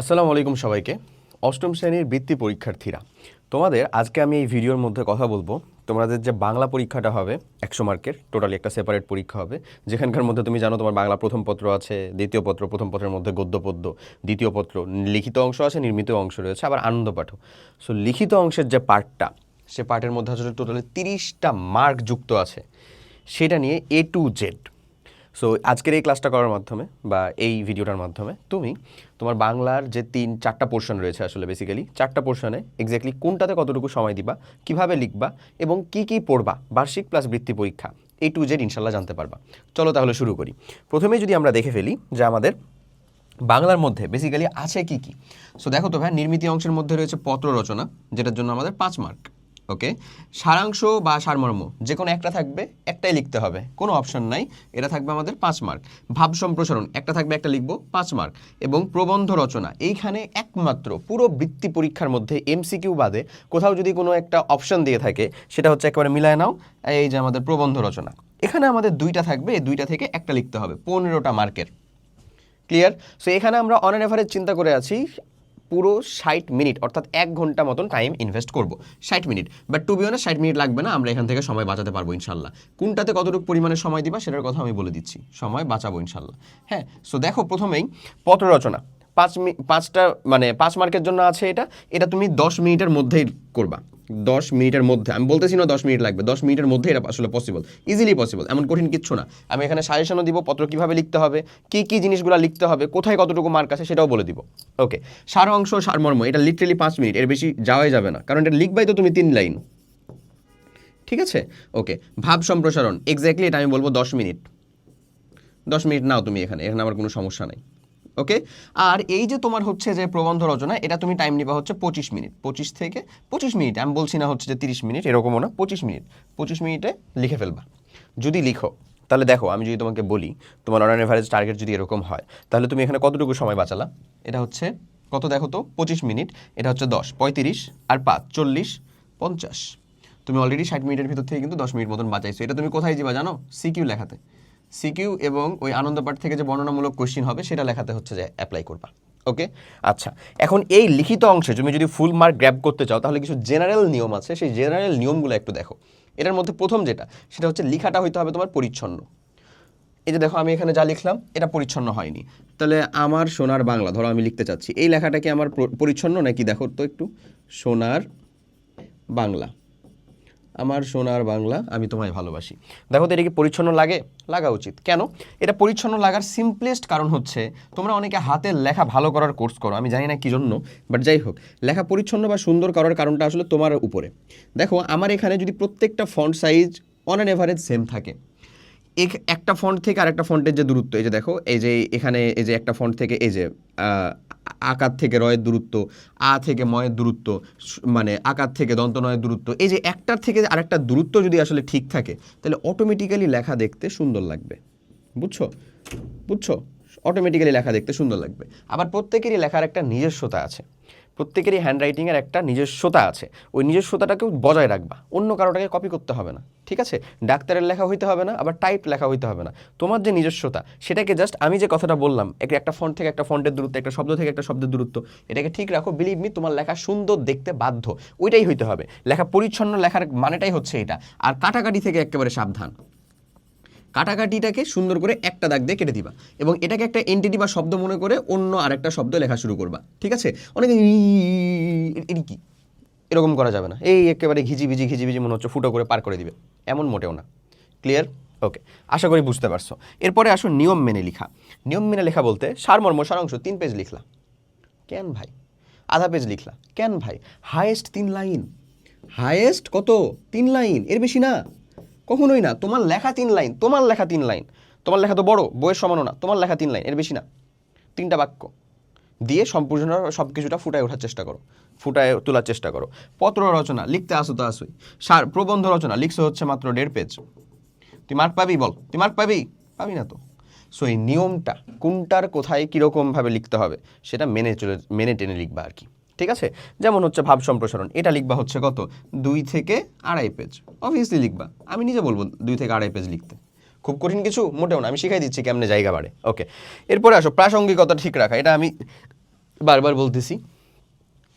আসসালামু আলাইকুম সবাইকে। অষ্টম শ্রেণির বৃত্তি পরীক্ষার্থীরা, তোমাদের আজকে আমি এই ভিডিওর মধ্যে কথা বলব। তোমাদের যে বাংলা পরীক্ষাটা হবে, একশো মার্কের, টোটালি একটা সেপারেট পরীক্ষা হবে। যেখানকার মধ্যে তুমি জানো তোমার বাংলা প্রথম পত্র আছে, দ্বিতীয় পত্র, প্রথম পত্রের মধ্যে গদ্য পদ্য, দ্বিতীয় পত্র, লিখিত অংশ আছে, নির্মিত অংশ রয়েছে, আবার আনন্দ পাঠ। সো লিখিত অংশের যে পার্টটা সে পার্টের মধ্যে আসলে টোটালি তিরিশটা মার্ক যুক্ত আছে। সেটা নিয়ে এ টু জেড সো আজকের এই ক্লাসটা করার মাধ্যমে বা এই ভিডিওটার মাধ্যমে তুমি তোমার বাংলার যে তিন, চারটা পোর্শন রয়েছে আসলে বেসিক্যালি চারটা পোর্শনে এক্স্যাক্টলি কোনটাতে কতটুকু সময় দিবা, কীভাবে লিখবা এবং কি কি পড়বা, বার্ষিক প্লাস বৃত্তি পরীক্ষা এই টু জেড ইনশাল্লাহ জানতে পারবা। চলো তাহলে শুরু করি। প্রথমে যদি আমরা দেখে ফেলি যে আমাদের বাংলার মধ্যে বেসিক্যালি আছে কি কি। সো দেখো তো ভাই, নির্মিতি অংশের মধ্যে রয়েছে পত্র রচনা, যেটার জন্য আমাদের পাঁচ মার্ক ওকে সারাংশ বা সারমর্ম যে কোনো একটা থাকবে, একটাই লিখতে হবে। কোনো অপশন নাই, এটা থাকবে আমাদের পাঁচ মার্ক ভাব সম্প্রসারণ, একটা থাকবে, একটা লিখব, পাঁচ মার্ক এবং প্রবন্ধ রচনা, এইখানে একমাত্র পুরো বৃত্তি পরীক্ষার মধ্যে এমসিকিউ বাদে কোথাও যদি কোনো একটা অপশন দিয়ে থাকে, সেটা হচ্ছে একেবারে মিলায় নাও, এই যে আমাদের প্রবন্ধ রচনা। এখানে আমাদের দুইটা থাকবে, এই দুইটা থেকে একটা লিখতে হবে, পনেরোটা মার্কের ক্লিয়ার সো এখানে আমরা অন অ্যান এভারেজ চিন্তা করে আছি পুরো ষাট মিনিট, অর্থাৎ এক ঘণ্টা মতন টাইম ইনভেস্ট করব। ষাট মিনিট। বাট টু বি ষাট মিনিট লাগবে না, আমরা এখান থেকে সময় বাঁচাতে পারব ইনশাল্লাহ। কোনটাতে কতটুকু পরিমাণে সময় দিবা, সেটার কথা আমি বলে দিচ্ছি। সময় বাঁচাবো ইনশাল্লাহ। হ্যাঁ সো দেখো প্রথমেই পত্র রচনা। পাঁচ পাঁচটা মানে পাঁচ মার্কের জন্য আছে এটা এটা তুমি দশ মিনিটের মধ্যেই করবা। দশ মিনিটের মধ্যে, আমি বলতেছি না দশ মিনিট লাগবে, দশ মিনিটের মধ্যে এটা আসলে পসিবল ইজিলি পসিবল এমন কঠিন কিচ্ছু না। আমি এখানে সাজেশনও দিব, পত্র কীভাবে লিখতে হবে, কি কি জিনিসগুলো লিখতে হবে, কোথায় কতটুকু মার্ক আছে সেটাও বলে দিব। ওকে সার অংশ সারমর্ম এটা লিটারেলি পাঁচ মিনিট, এর বেশি যাওয়াই যাবে না, কারণ এটা লিখবাই তো তুমি তিন লাইন। ঠিক আছে? ওকে ভাব সম্প্রসারণ এক্স্যাক্টলি এটা আমি বলব দশ মিনিট। দশ মিনিট নাও তুমি এখানে এখানে আমার কোনো সমস্যা নাই। ওকে? আর এই যে তোমার হচ্ছে যে প্রবন্ধ রচনা, এটা তুমি টাইম নিবা হচ্ছে পঁচিশ মিনিট। পঁচিশ থেকে পঁচিশ মিনিট। আমি বলছি না হচ্ছে যে তিরিশ মিনিট, এরকমও না। পঁচিশ মিনিট। পঁচিশ মিনিটে লিখে ফেলবা। যদি লিখো, তাহলে দেখো, আমি যদি তোমাকে বলি, তোমার অন এভারেজ টার্গেট যদি এরকম হয়, তাহলে তুমি এখানে কতটুকু সময় বাঁচালা? এটা হচ্ছে কত দেখো তো? পঁচিশ মিনিট। এটা হচ্ছে দশ, পঁয়ত্রিশ আর পাঁচ, চল্লিশ, পঞ্চাশ। তুমি অলরেডি ষাট মিনিটের ভিতর থেকে কিন্তু দশ মিনিট মতন বাঁচাইছো। এটা তুমি কোথায় যাবা জানো? সিকিউ লেখাতে। সিকিউ এবং ওই আনন্দ পাঠ থেকে যে বর্ণনামূলক কোশ্চিন হবে, সেটা লেখাতে হচ্ছে যে অ্যাপ্লাই করবা। ওকে আচ্ছা এখন এই লিখিত অংশে তুমি যদি ফুল মার্ক গ্র্যাব করতে চাও, তাহলে কিছু জেনারেল নিয়ম আছে। সেই জেনারেল নিয়মগুলো একটু দেখো। এটার মধ্যে প্রথম যেটা, সেটা হচ্ছে লেখাটা হইতে হবে তোমার পরিচ্ছন্ন। এই যে দেখো, আমি এখানে যা লিখলাম, এটা পরিচ্ছন্ন হয়নি। তাহলে আমার সোনার বাংলা, ধরো আমি লিখতে চাচ্ছি, এই লেখাটা কি আমার পরিচ্ছন্ন নাকি দেখো তো একটু? সোনার বাংলা। আমার সোনার বাংলা। আমি তোমায় ভালোবাসি। দেখো তো, এটা কি পরিচ্ছন্ন লাগে? লাগা উচিত। কেন? এটা পরিচ্ছন্ন লাগার সিম্পলেস্ট কারণ হচ্ছে, তোমরা অনেকে হাতের লেখা ভালো করার কোর্স করো। আমি জানি না কি জন্য বাট যাই হোক, লেখা পরিচ্ছন্ন বা সুন্দর করার কারণটা আসলে তোমার উপরে। দেখো, আমার এখানে যদি প্রত্যেকটা font size on an average same থাকে। এক- একটা ফন্ট থেকে আরেকটা ফন্টের যে দূরত্ব, এই যে দেখো, এই যে এখানে, এই যে একটা ফন্ট থেকে, এই যে আকার থেকে রয়ের দূরত্ব, আ থেকে ময়ের দূরত্ব মানে আকার থেকে দন্তনয়ের দূরত্ব, এই যে একটার থেকে আরেকটা দূরত্ব যদি আসলে ঠিক থাকে, তাহলে অটোমেটিক্যালি লেখা দেখতে সুন্দর লাগবে। বুঝছ? বুঝছ? অটোমেটিক্যালি লেখা দেখতে সুন্দর লাগবে। আবার প্রত্যেকেরই লেখার একটা নিজস্বতা আছে। প্রত্যেকেরই হ্যান্ডরাইটিংয়ের একটা নিজস্বতা আছে। ওই নিজস্বতাটাকেও বজায় রাখবা। অন্য কারোটাকে কপি করতে হবে না। ঠিক আছে ডাক্তারের লেখা হইতে হবে না আবার টাইপ লেখা হইতে হবে না তোমার যে নিজস্বতা সেটাকে জাস্ট আমি যে কথাটা বললাম এক একটা ফন্ট থেকে একটা ফন্টের দূরত্ব একটা শব্দ থেকে একটা শব্দের দূরত্ব এটাকে ঠিক রাখো বিলিভ মি তোমার লেখা সুন্দর দেখতে বাধ্য ওইটাই হইতে হবে লেখা পরিচ্ছন্ন লেখার মানেটাই হচ্ছে এটা আর কাটাকাটি থেকে একেবারে সাবধান কাটাকাটিটাকে সুন্দর করে একটা দাগ দিয়ে কেটে দিবা এবং এটাকে একটা এন্টিটি বা শব্দ মনে করে অন্য আরেকটা শব্দ লেখা শুরু করবা ঠিক আছে অনেকে এটি কি এরকম করা যাবে না। এই একেবারে ঘিজিবিজি ঘিজিবিজি মনে হচ্ছে ফুটো করে পার করে দিবে। এমন মোটেও না। ক্লিয়ার ওকে আশা করি বুঝতে পারছ। এরপরে আসো নিয়ম মেনে লেখা। নিয়ম মেনে লেখা বলতে সারমর্ম, সারাংশ, তিন পেজ লিখলা। কেন ভাই? আধা পেজ লিখলা। কেন ভাই? হায়েস্ট তিন লাইন হায়েস্ট কত? তিন লাইন এর বেশি না। কখনোই না। তোমার লেখা তিন লাইন তোমার লেখা তিন লাইন তোমার লেখা তো বড়, বইয়ের সমানও না। তোমার লেখা তিন লাইন এর বেশি না। তিনটা বাক্য। দিয়ে সম্পূর্ণ সব কিছুটা ফুটায় ওঠার চেষ্টা করো, ফুটায় তোলার চেষ্টা করো। পত্র রচনা, লিখতে আসো তো আসোই। সার, প্রবন্ধ রচনা, লিখছো হচ্ছে মাত্র দেড় পেজ তুই মার্ক পাবি বল, তুই মার্ক পাবি? পাবি না তো। সো এই নিয়মটা, কোনটার কোথায় কীরকমভাবে লিখতে হবে, সেটা মেনে চলে, মেনে টেনে লিখবা আর কি। ঠিক আছে? যেমন হচ্ছে ভাব সম্প্রসারণ, এটা লিখবা হচ্ছে কত? দুই থেকে আড়াই পেজ অবভিয়াসলি লিখবা। আমি নিজে বলব, দুই থেকে আড়াই পেজ লিখতে। খুব কঠিন কিছু, মোটেও না। আমি শিখাই দিচ্ছি কেমনে জায়গা বাড়ে। ওকে, এরপরে আসো, প্রাসঙ্গিকতা ঠিক রাখা। এটা আমি বারবার বলতেছি।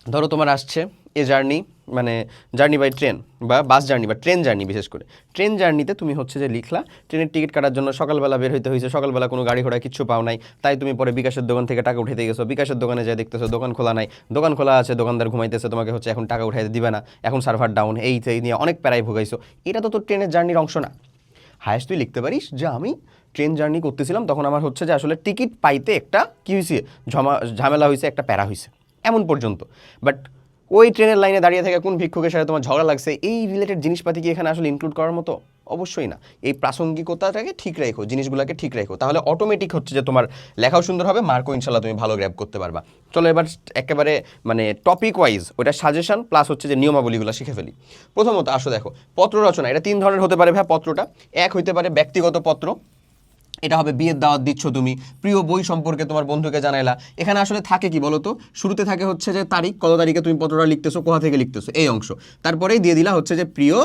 ধরো তোমার আসছে এ জার্নি মানে জার্নি বাই ট্রেন বা বাস জার্নি বা ট্রেন জার্নি বিশেষ করে। ট্রেন জার্নিতে তুমি হচ্ছে যে লিখলা, ট্রেনের টিকিট কাটার জন্য সকালবেলা বের হইতে হয়েছে সকালবেলা কোনো গাড়ি ঘোড়া কিচ্ছু পাও নাই, তাই তুমি পরে বিকাশের দোকান থেকে টাকা উঠাইতে গেছো। বিকাশের দোকানে যাই দেখতেছো, দোকান খোলা নাই। দোকান খোলা আছে, দোকানদার ঘুমাইতেছে, তোমাকে হচ্ছে এখন টাকা উঠাইতে দিবে না। এখন সার্ভার ডাউন এই নিয়ে অনেক প্যারাই ভোগাইছো। এটা তো তোর ট্রেনের জার্নির অংশ না। হায়েস্ট তুই লিখতে পারিস। যে আমি ট্রেন জার্নি করতেছিলাম, তখন আমার হচ্ছে যে আসলে টিকিট পাইতে একটা কী হয়েছে ঝমা, ঝামেলা হয়েছে একটা প্যারা হয়েছে এমন পর্যন্ত। বাট ওই ট্রেনের লাইনে দাঁড়িয়ে থেকে কোন ভিক্ষুকের সাথে তোমার ঝগড়া লাগছে, এই রিলেটেড জিনিসপাতি কি এখানে আসলে ইনক্লুড করার মতো? অবশ্যই না। এই প্রাসঙ্গিকতাটাকে ঠিক রেখো, জিনিসগুলোকে ঠিক রেখো। তাহলে অটোমেটিক হচ্ছে যে তোমার লেখাও সুন্দর হবে মার্কও ইনশাল্লাহ তুমি ভালো গ্র্যাব করতে পারবা। চলো এবার একেবারে মানে টপিক ওয়াইজ ওটা সাজেশন প্লাস হচ্ছে যে নিয়মাবলীগুলো শিখে ফেলি। প্রথমত আসো দেখো, পত্র রচনা, এটা তিন ধরনের হতে পারে ভাই পত্রটা। এক হইতে পারে ব্যক্তিগত পত্র, এটা হবে বিয়ের দাওয়াত দিচ্ছ তুমি, প্রিয় বই সম্পর্কে তোমার বন্ধুকে জানাইলা। এখানে আসলে থাকে কি বলো তো শুরুতে থাকে হচ্ছে যে তারিখ, কত তারিখে তুমি পত্রটা লিখতেছো, কোথা থেকে লিখতেছো, এই অংশ। তারপরেই দিয়ে দিলা হচ্ছে যে প্রিয়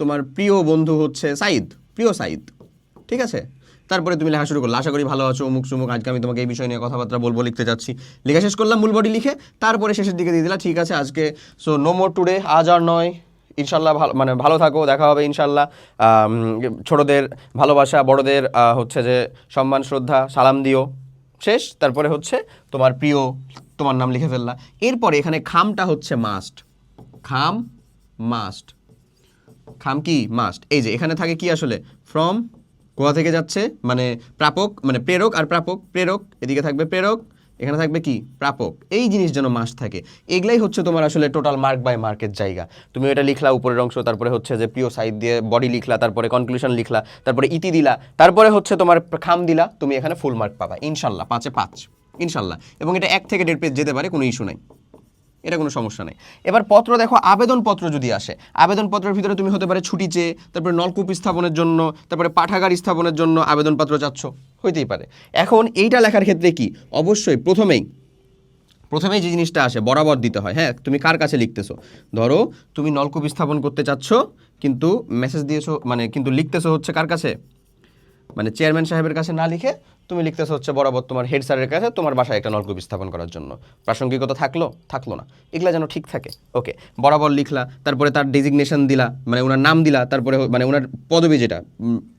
তোমার প্রিয় বন্ধু হচ্ছে সাইদ, প্রিয় সাইদ, ঠিক আছে? তারপরে তুমি লেখা শুরু করলে, আশা করি ভালো আছো, অমুক সুমুক, আজকে আমি তোমাকে এই বিষয় নিয়ে কথাবার্তা বলব, লিখতে যাচ্ছি। লেখা শেষ করলাম, মূল বডি লিখে, তারপরে শেষের দিকে দিয়ে দিলা ঠিক আছে, আজকে সো নো মোর টুডে আজ আর নয়। ইনশাল্লাহ ভালো মানে ভালো থাকো, দেখা হবে ইনশাল্লাহ। ছোটদের ভালোবাসা, বড়দের হচ্ছে যে সম্মান, শ্রদ্ধা, সালাম দিও। শেষ, তারপরে হচ্ছে তোমার প্রিয়, তোমার নাম লিখে ফেললা। এরপরে এখানে খামটা হচ্ছে মাস্ট খাম মাস্ট খাম কি? মাস্ট এই যে, এখানে থাকে কি আসলে? ফ্রম কোথা থেকে যাচ্ছে মানে প্রাপক মানে প্রেরক আর প্রাপক, প্রেরক, এদিকে থাকবে প্রেরক, এখানে থাকবে কি? প্রাপক। এই জিনিস যেন মাস্ট থাকে। এগুলাই হচ্ছে তোমার আসলে টোটাল মার্ক বাই মার্কের জায়গা। তুমি এটা লিখলা উপরের অংশ, তারপরে হচ্ছে যে প্রিয় সাইড দিয়ে বডি লিখলা, তারপরে কনক্লুশন লিখলা, তারপরে ইতি দিলা, তারপরে হচ্ছে তোমার খাম দিলা, তুমি এখানে ফুল মার্ক পাবা। ইনশাল্লাহ, পাঁচে পাঁচ। ইনশাল্লাহ। এবং এটা এক থেকে দেড় পেজ যেতে পারে, কোনো ইস্যু নাই। এটা কোনো সমস্যা নেই। এবার পত্র দেখো, আবেদনপত্র যদি আসে, আবেদনপত্রের ভিতরে তুমি হতে পারে ছুটি চেয়ে, তারপরে নলকূপ স্থাপনের জন্য, তারপরে পাঠাগার স্থাপনের জন্য আবেদনপত্র চাচ্ছ, হইতেই পারে। এখন এইটা লেখার ক্ষেত্রে কি? অবশ্যই প্রথমেই প্রথমেই যে জিনিসটা আসে, বরাবর দিতে হয়। হ্যাঁ তুমি কার কাছে লিখতেছো? ধরো, তুমি নলকূপ স্থাপন করতে চাচ্ছ, কিন্তু মেসেজ দিয়েছ মানে কিন্তু লিখতেছো হচ্ছে কার কাছে? মানে চেয়ারম্যান সাহেবের কাছে না লিখে তুমি লিখতেছো হচ্ছে বরাবর তোমার হেড স্যারের কাছে তোমার বাসায় একটা নলকূপ স্থাপন করার জন্য। প্রাসঙ্গিকতা থাকল? থাকল না। এগুলা যেন ঠিক থাকে। ওকে বরাবর লিখলা, তারপরে তার ডেজিগনেশন দিলা মানে ওনার নাম দিলা, তারপরে মানে ওনার পদবি যেটা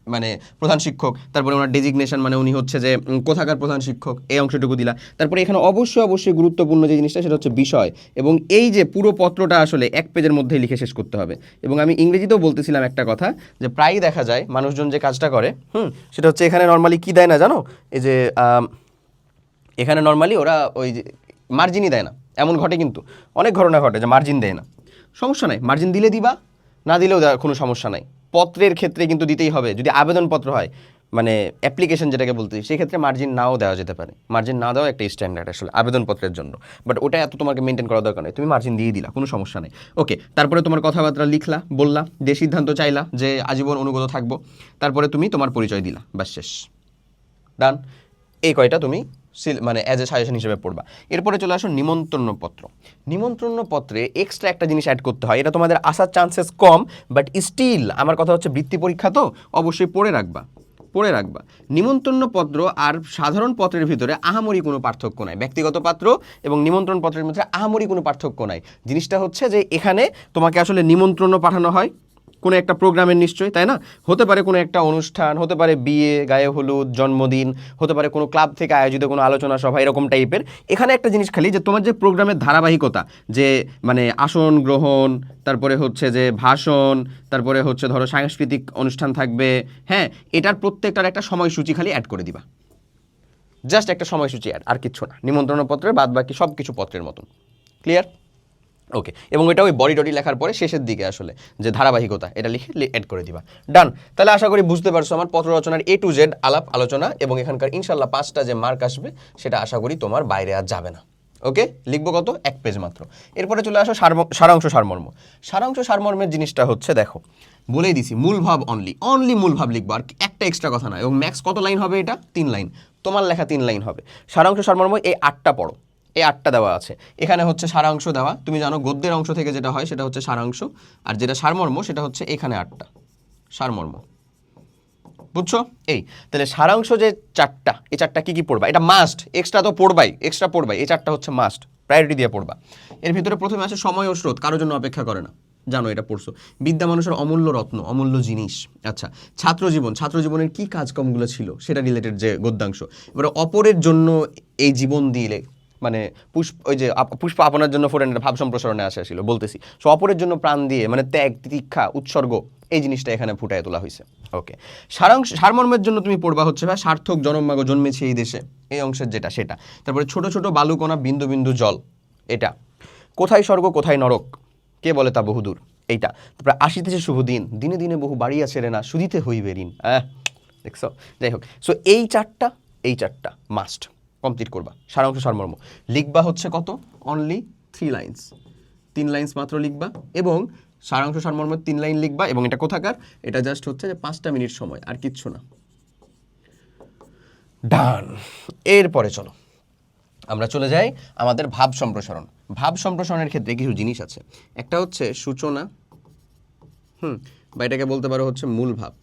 মানে প্রধান শিক্ষক, তারপরে ওনার ডেজিগনেশন মানে উনি হচ্ছে যে কোথাকার প্রধান শিক্ষক, এই অংশটুকু দিলা। তারপরে এখানে অবশ্যই অবশ্যই গুরুত্বপূর্ণ যে জিনিসটা, সেটা হচ্ছে বিষয়। এবং এই যে পুরো পত্রটা আসলে এক পেজের মধ্যেই লিখে শেষ করতে হবে। এবং আমি ইংরেজিতেও বলতেছিলাম একটা কথা, যে প্রায়ই দেখা যায় মানুষজন যে কাজটা করে, হুম, সেটা হচ্ছে এখানে নর্মালি কী দেয় না, জানো? এই যে এখানে নর্মালি ওরা ওই যে মার্জিনই দেয় না। এমন ঘটে কিন্তু। অনেক ঘটনা ঘটে যে মার্জিন দেয় না। সমস্যা নাই। মার্জিন দিলে দিবা, না দিলেও কোনো সমস্যা নাই। পত্রের ক্ষেত্রে কিন্তু দিতেই হবে। যদি আবেদনপত্র হয় মানে অ্যাপ্লিকেশন যেটাকে বলতে সেক্ষেত্রে মার্জিন নাও দেওয়া যেতে পারে। মার্জিন না দেওয়া একটা স্ট্যান্ডার্ড আসলে আবেদনপত্রের জন্য। বাট ওটা এত তোমাকে মেনটেন করা দরকার নেই। তুমি মার্জিন দিয়ে দিলা, কোনো সমস্যা নেই। ওকে তারপরে তোমার কথাবার্তা লিখলা, বললা, যে সিদ্ধান্ত চাইলা যে আজীবন অনুগত থাকব। তারপরে তুমি তোমার পরিচয় দিলা। ব্যাস, শেষ। ডান। এই কয়টা তুমি মানে অ্যাজ এ সাজেশন হিসেবে পড়বা। এরপরে চলে আসো নিমন্ত্রণ পত্র পত্রে এক্সট্রা একটা জিনিস অ্যাড করতে হয়। এটা তোমাদের আসার চান্সেস কম বাট স্টিল আমার কথা হচ্ছে বৃত্তি পরীক্ষা তো অবশ্যই পড়ে রাখবা। পড়ে রাখবা। নিমন্ত্রণ পত্র আর সাধারণ পত্রের ভিতরে আহামরি কোনো পার্থক্য নাই। ব্যক্তিগত পাত্র এবং নিমন্ত্রণ পত্রের মধ্যে আহামরি কোনো পার্থক্য নাই। জিনিসটা হচ্ছে যে এখানে তোমাকে আসলে নিমন্ত্রণ পাঠানো হয় কোনো একটা প্রোগ্রামের নিশ্চয়ই, তাই না? হতে পারে কোনো একটা অনুষ্ঠান, হতে পারে বিয়ে, গায়ে হলুদ, জন্মদিন, হতে পারে কোনো ক্লাব থেকে আয়োজিত কোনো আলোচনা সভা, এরকম টাইপের। এখানে একটা জিনিস খালি যে তোমার যে প্রোগ্রামের ধারাবাহিকতা, যে মানে আসন গ্রহণ, তারপরে হচ্ছে যে ভাষণ, তারপরে হচ্ছে ধরো সাংস্কৃতিক অনুষ্ঠান থাকবে হ্যাঁ এটার প্রত্যেকটার একটা সময়সূচি খালি অ্যাড করে দিবা। জাস্ট একটা সময়সূচি অ্যাড আর কিচ্ছু না। নিমন্ত্রণপত্রের বাদ বাকি সব কিছু পত্রের মতন। ক্লিয়ার ওকে এবং এটা ওই বডি টডি লেখার পরে শেষের দিকে আসলে, যে ধারাবাহিকতা, এটা লিখে অ্যাড করে দিবা। ডান তাহলে আশা করি বুঝতে পারছ আমার পত্র রচনার এ টু জেড আলাপ আলোচনা এবং এখানকার ইনশাল্লাহ পাঁচটা যে মার্ক আসবে, সেটা আশা করি তোমার বাইরে আর যাবে না। ওকে লিখব কত? এক পেজ মাত্র। এরপরে চলে আসো সারাংশ সারমর্ম। সারাংশ সারমর্মের জিনিসটা হচ্ছে দেখো, বলেই দিছি, মূল ভাব অনলি অনলি মূল ভাব লিখব, আর একটা এক্সট্রা কথা না। এবং ম্যাক্স কত লাইন হবে এটা? তিন লাইন তোমার লেখা তিন লাইন হবে। সারাংশ সারমর্ম এই আটটা পড়ো। এই আটটা দেওয়া আছে। এখানে হচ্ছে সারাংশ দেওয়া। তুমি জানো গদ্যের অংশ থেকে যেটা হয় সেটা হচ্ছে সারাংশ। আর যেটা সারমর্ম, সেটা হচ্ছে এখানে আটটা। সারমর্ম। বুঝছ? এই, তাহলে সারাংশ যে চারটা, এই চারটা কি কি পড়বা? এটা মাস্ট এক্সট্রা তো পড়বাই এক্সট্রা পড়বাই। এই চারটা হচ্ছে মাস্ট প্রায়োরিটি দিয়ে পড়বা। এর ভিতরে প্রথমে আসে সময় ও স্রোত কারোর জন্য অপেক্ষা করে না। জানো এটা পড়ছো। বিদ্যা মানুষের অমূল্য রত্ন, অমূল্য জিনিস। আচ্ছা ছাত্র জীবন ছাত্র জীবনের কি কাজকর্মগুলো ছিল? সেটা রিলেটেড যে গদ্যাংশ। এবারে অপরের জন্য এই জীবন দিলে মানে পুষ্প, ওই যে পুষ্প আপনার জন্য ফোরেন ভাব সম্প্রসারণে আসা ছিল বলতেছি। সো অপরের জন্য প্রাণ দিয়ে মানে ত্যাগ তিতিক্ষা উৎসর্গ, এই জিনিসটা এখানে ফুটায় তোলা হয়েছে ওকে সারাংশ, সারমর্মের জন্য তুমি পড়বা হচ্ছে ভাই, সার্থক জনমাগ জন্মেছে এই দেশে। এই অংশের যেটা, সেটা। তারপরে ছোট ছোট বালুকণা, বিন্দু বিন্দু জল, এটা। কোথায় স্বর্গ, কোথায় নরক? কে বলে তা বহুদূর? এইটা। তারপরে আসিতেছে শুভ দিন, দিনে দিনে বহু বাড়িয়া ছেড়ে না, সুদিতে হইবে ঋণ। হ্যাঁ দেখছ? যাই হোক। সো এই চারটা এই চারটা মাস্ট কমপ্লিট করবা। সারাংশ সারমর্ম। লিখবা হচ্ছে কত? অনলি থ্রি লাইন্স তিন লাইন্স মাত্র লিখবা এবং সারাংশ সারমর্মের তিন লাইন লিখবা এবং এটা কোথাকার? এটা জাস্ট হচ্ছে যে পাঁচটা মিনিট সময়, আর কিচ্ছু না। ডান এরপরে চলো। আমরা চলে যাই আমাদের ভাব সম্প্রসারণ। ভাব সম্প্রসারণের ক্ষেত্রে কিছু জিনিস আছে। একটা হচ্ছে সূচনা, হুম, বা এটাকে বলতে পারো হচ্ছে মূল ভাব।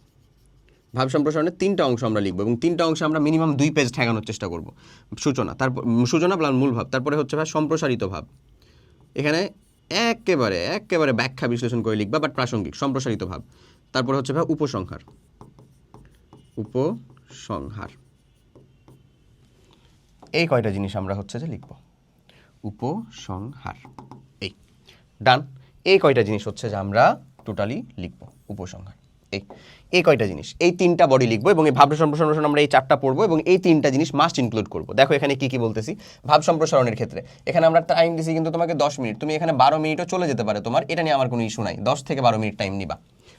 ভাব সম্প্রসারণের তিনটা অংশ আমরা লিখব এবং তিনটা অংশে আমরা মিনিমাম দুই পেজ ঠেকানোর চেষ্টা করব। সূচনা, তারপর সূচনা প্লাস মূল ভাব, তারপরে হচ্ছে ভাই সম্প্রসারিত ভাব। এখানে একেবারে একেবারে ব্যাখ্যা বিশ্লেষণ করে লিখবা বাট প্রাসঙ্গিক, সম্প্রসারিত ভাব। তারপরে হচ্ছে ভাই উপসংহার। উপসংহার। এই কয়টা জিনিস আমরা হচ্ছে যে লিখব? উপসংহার। এই ডান এই কয়টা জিনিস হচ্ছে যে আমরা টোটালি লিখব, উপসংহার। এই এই কয়টা জিনিস? এই তিনটা বডি লিখব এবং এই ভাব সম্প্রসারণ আমরা এই চারটা পড়ব এবং এই তিনটা জিনিস মাস্ট ইনক্লুড করব। দেখো এখানে কি কি বলতেছি। ভাব সম্প্রসারণের ক্ষেত্রে। এখানে আমরা টাইম দিছি কিন্তু তোমাকে দশ মিনিট। তুমি এখানে বারো মিনিটও চলে যেতে পারে তোমার। এটা নিয়ে আমার কোনো ইস্যু নাই। দশ থেকে বারো মিনিট টাইম নিবা।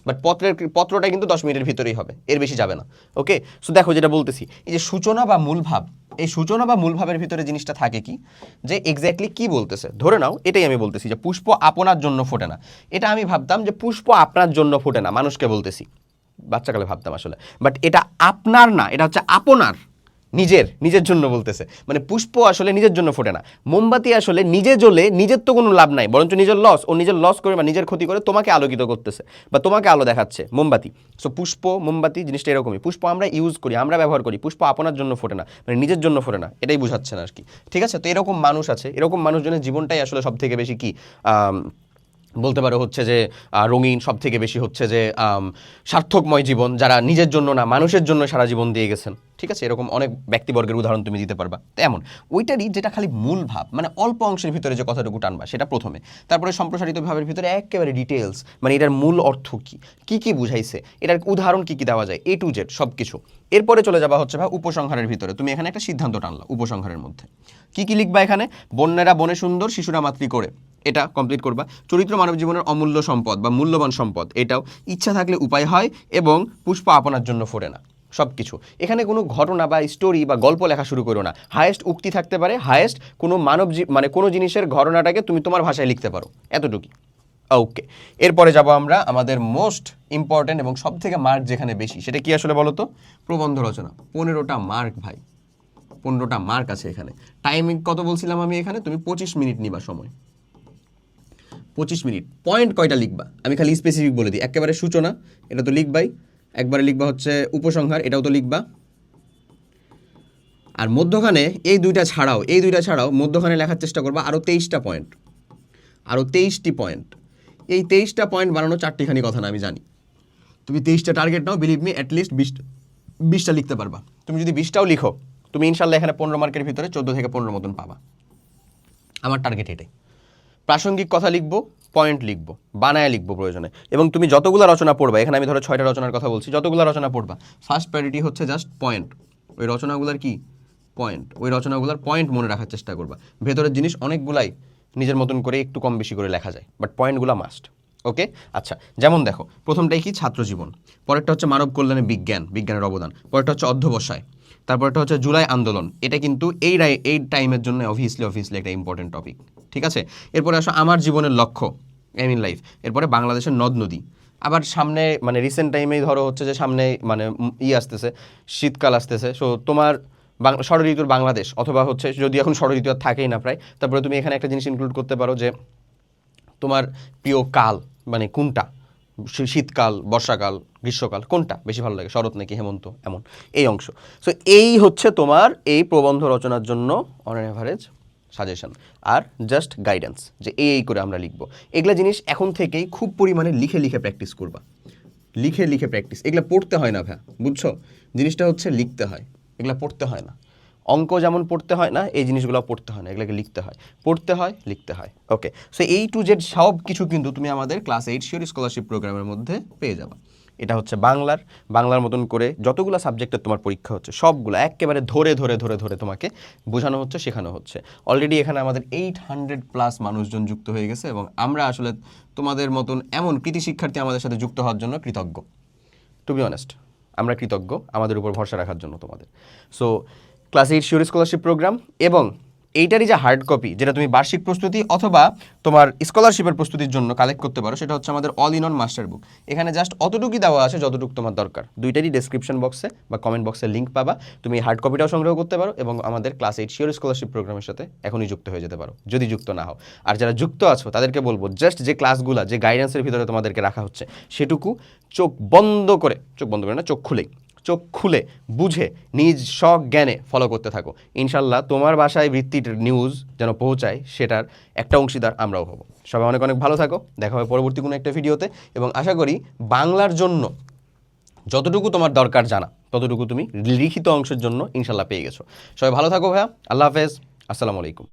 বাট পত্রের পত্রটা কিন্তু দশ মিনিটের ভিতরেই হবে, এর বেশি যাবে না। ওকে সো দেখো যেটা বলতেছি, এই যে সূচনা বা মূলভাব, এই সূচনা বা মূলভাবের ভিতরে জিনিসটা থাকে কি? যে এক্স্যাক্টলি কি বলতেছে? ধরে নাও, এটাই আমি বলতেছি যে পুষ্প আপনার জন্য ফোটে না। এটা আমি ভাবতাম যে পুষ্প আপনার জন্য ফোটে না, মানুষকে বলতেছি। বাচ্চাকালে ভাবতাম আসলে। বাট এটা আপনার না, এটা হচ্ছে আপনার। নিজের নিজের জন্য বলতেছে। মানে পুষ্প আসলে নিজের জন্য ফোটে না। মোমবাতি আসলে নিজে জ্বলে নিজের তো কোনো লাভ নাই, বরঞ্চ নিজের লস ও নিজের লস করে বা নিজের ক্ষতি করে তোমাকে আলোকিত করতেছে বা তোমাকে আলো দেখাচ্ছে, মোমবাতি। সো পুষ্প, মোমবাতি জিনিসটা এরকমই। পুষ্প আমরা ইউজ করি, আমরা ব্যবহার করি, পুষ্প আপনার জন্য ফোটে না মানে নিজের জন্য ফোটে না, এটাই বোঝাচ্ছে না আর কি। ঠিক আছে? তো এরকম মানুষ আছে, এরকম মানুষজনের জীবনটাই আসলে সব থেকে বেশি কি বলতে পারো হচ্ছে যে রঙিন সব থেকে বেশি হচ্ছে যে সার্থকময় জীবন যারা নিজের জন্য না, মানুষের জন্য সারা জীবন দিয়ে গেছেন। ঠিক আছে? এরকম অনেক ব্যক্তিবর্গের উদাহরণ তুমি দিতে পারবা। তেমন ওইটারই যেটা খালি মূল ভাব মানে অল্প অংশের ভিতরে যে কথাটুকু টানবা, সেটা প্রথমে। তারপরে সম্প্রসারিত ভাবের ভিতরে একেবারে ডিটেলস মানে এটার মূল অর্থ কি? কি কি বুঝাইছে? এটার উদাহরণ কি কি দেওয়া যায়? এ টু জেড সব কিছু এরপরে চলে যাওয়া হচ্ছে ভাই উপসংহারের ভিতরে। তুমি এখানে একটা সিদ্ধান্ত টানলা উপসংহারের মধ্যে। কি কি লিখবা এখানে? বন্যেরা বনে সুন্দর, শিশুরা মাতৃ করে। এটা কমপ্লিট করবা। চরিত্র মানব জীবনের অমূল্য সম্পদ বা মূল্যবান সম্পদ, এটাও। ইচ্ছা থাকলে উপায় হয় এবং পুষ্প আপনার জন্য ফোরে না। সব কিছু এখানে কোনো ঘটনা বা স্টোরি বা গল্প লেখা শুরু করো না। হায়েস্ট উক্তি থাকতে পারে হায়েস্ট কোনো মানব মানে কোনো জিনিসের ঘটনাটাকে তুমি তোমার ভাষায় লিখতে পারো। এতটুকু ওকে এরপরে যাব আমরা আমাদের মোস্ট ইম্পর্ট্যান্ট এবং সব থেকে মার্ক যেখানে বেশি, সেটা কি আসলে বলো তো? প্রবন্ধ রচনা। পনেরোটা মার্ক ভাই। পনেরোটা মার্ক আছে এখানে। টাইমিং কত বলছিলাম আমি এখানে? তুমি পঁচিশ মিনিট নিবা সময়। পঁচিশ মিনিট। পয়েন্ট কয়টা লিখবা? আমি খালি স্পেসিফিক বলে দিই। একেবারে সূচনা, এটা তো লিখবাই। একবারে লিখবা হচ্ছে উপসংহার, এটাও তো লিখবা। আর মধ্যখানে এই দুইটা ছাড়াও, এই দুইটা ছাড়াও মধ্যখানে লেখার চেষ্টা করবা আরও তেইশটা পয়েন্ট আরও তেইশটি পয়েন্ট এই তেইশটা পয়েন্ট বানানো চারটিখানি কথা না, আমি জানি। তুমি তেইশটা টার্গেট নাও বিলিভ মি অ্যাটলিস্ট বিশটা বিশটা লিখতে পারবা। তুমি যদি বিশটাও লিখো, তুমি ইনশাল্লাহ এখানে পনেরো মার্কের ভিতরে চোদ্দ থেকে পনেরো মতন পাবা। আমার টার্গেট এটাই। প্রাসঙ্গিক কথা লিখব পয়েন্ট লিখব, বানায় লিখব প্রয়োজনে। এবং তুমি যতগুলো রচনা পড়বা, এখানে আমি ধরো ছয়টা রচনার কথা বলছি, যতগুলো রচনা পড়বা ফার্স্ট প্রায়োরিটি হচ্ছে জাস্ট পয়েন্ট ওই রচনাগুলোর কি? পয়েন্ট ওই রচনাগুলোর পয়েন্ট মনে রাখার চেষ্টা করবা। ভেতরের জিনিস অনেকগুলাই নিজের মতন করে একটু কম বেশি করে লেখা যায় বাট পয়েন্টগুলো মাস্ট ওকে আচ্ছা যেমন দেখো, প্রথমটাই কি? ছাত্রজীবন। পরেরটা হচ্ছে মানব কল্যাণে বিজ্ঞান, বিজ্ঞানের অবদান। পরেরটা হচ্ছে অধ্যবসায়। তারপরটা হচ্ছে জুলাই আন্দোলন। এটা কিন্তু এই এই টাইমের জন্য অবভিয়াসলি অবভিয়াসলি একটা ইম্পর্টেন্ট টপিক ঠিক আছে? এরপরে আসো আমার জীবনের লক্ষ্য এম ইন লাইফ এরপরে বাংলাদেশের নদ নদী। আবার সামনে মানে রিসেন্ট টাইমেই ধরো হচ্ছে যে সামনে মানে ই আসতেছে, শীতকাল আসতেছে। সো তোমার ষড় ঋতুর বাংলাদেশ, অথবা হচ্ছে যদি এখন ষড় ঋতু আর থাকেই না প্রায়, তারপরে তুমি এখানে একটা জিনিস ইনক্লুড করতে পারো যে তোমার প্রিয় কাল মানে কোনটা? শীতকাল, বর্ষাকাল, গ্রীষ্মকাল, কোনটা বেশি ভালো লাগে? শরৎ নাকি হেমন্ত? এমন। এই অংশ। সো এই হচ্ছে তোমার এই প্রবন্ধ রচনার জন্য অন অ্যাভারেজ সাজেশন আর জাস্ট গাইডেন্স যে এই এই করে আমরা লিখব। এগুলা জিনিস এখন থেকেই খুব পরিমাণে লিখে লিখে প্র্যাকটিস করবা। লিখে লিখে প্র্যাকটিস এগুলা পড়তে হয় না ভ্যা বুঝছ? জিনিসটা হচ্ছে লিখতে হয়। এগুলা পড়তে হয় না। অঙ্ক যেমন পড়তে হয় না, এই জিনিসগুলো পড়তে হয় না, এগুলোকে লিখতে হয়। পড়তে হয়, লিখতে হয়। ওকে সো এই টু জেড সব কিছু কিন্তু তুমি আমাদের ক্লাস এইট শিওর স্কলারশিপ প্রোগ্রামের মধ্যে পেয়ে যাবে। এটা হচ্ছে বাংলার বাংলার মতন করে যতগুলো সাবজেক্টের তোমার পরীক্ষা হচ্ছে, সবগুলো একেবারে ধরে ধরে ধরে ধরে তোমাকে বোঝানো হচ্ছে, শেখানো হচ্ছে। অলরেডি এখানে আমাদের এইট হান্ড্রেড প্লাস মানুষজন যুক্ত হয়ে গেছে এবং আমরা আসলে তোমাদের মতন এমন কৃতি শিক্ষার্থী আমাদের সাথে যুক্ত হওয়ার জন্য কৃতজ্ঞ। টু বি অনেস্ট আমরা কৃতজ্ঞ, আমাদের উপর ভরসা রাখার জন্য তোমাদের। So class eight sure scholarship programme এবং এইটারই যে হার্ড কপি যেটা তুমি বার্ষিক প্রস্তুতি অথবা তোমার স্কলারশিপের প্রস্তুতির জন্য কালেক্ট করতে পারো, সেটা হচ্ছে আমাদের all in one master book এখানে জাস্ট অতটুকুই দেওয়া আছে যতটুকু তোমার দরকার। দুইটারই ডেসক্রিপশন বক্সে বা কমেন্ট বক্সে লিঙ্ক পাবা। তুমি হার্ড কপিটাও সংগ্রহ করতে পারো এবং আমাদের ক্লাস এইট শিওর স্কলারশিপ প্রোগ্রামের সাথে এখনই যুক্ত হয়ে যেতে পারো, যদি যুক্ত না হও। আর যারা যুক্ত আছো, তাদেরকে বলব জাস্ট যে ক্লাসগুলো যে গাইডেন্সের ভিতরে তোমাদেরকে রাখা হচ্ছে, সেটুকু চোখ বন্ধ করে, চোখ বন্ধ করে না, চোখ খুলেই চোখ খুলে বুঝে নিজ স্বজ্ঞানে ফলো করতে থাকো। ইনশাল্লাহ তোমার বাসায় বৃত্তির নিউজ যেন পৌঁছায়, সেটার একটা অংশীদার আমরাও হব। সবাই অনেক অনেক ভালো থাকো, দেখা হবে পরবর্তী কোনো একটা ভিডিওতে। এবং আশা করি বাংলার জন্য যতটুকু তোমার দরকার জানা, ততটুকু তুমি লিখিত অংশের জন্য ইনশাল্লাহ পেয়ে গেছো। সবাই ভালো থাকো ভাইয়া, আল্লাহ হাফেজ, আসসালামু আলাইকুম।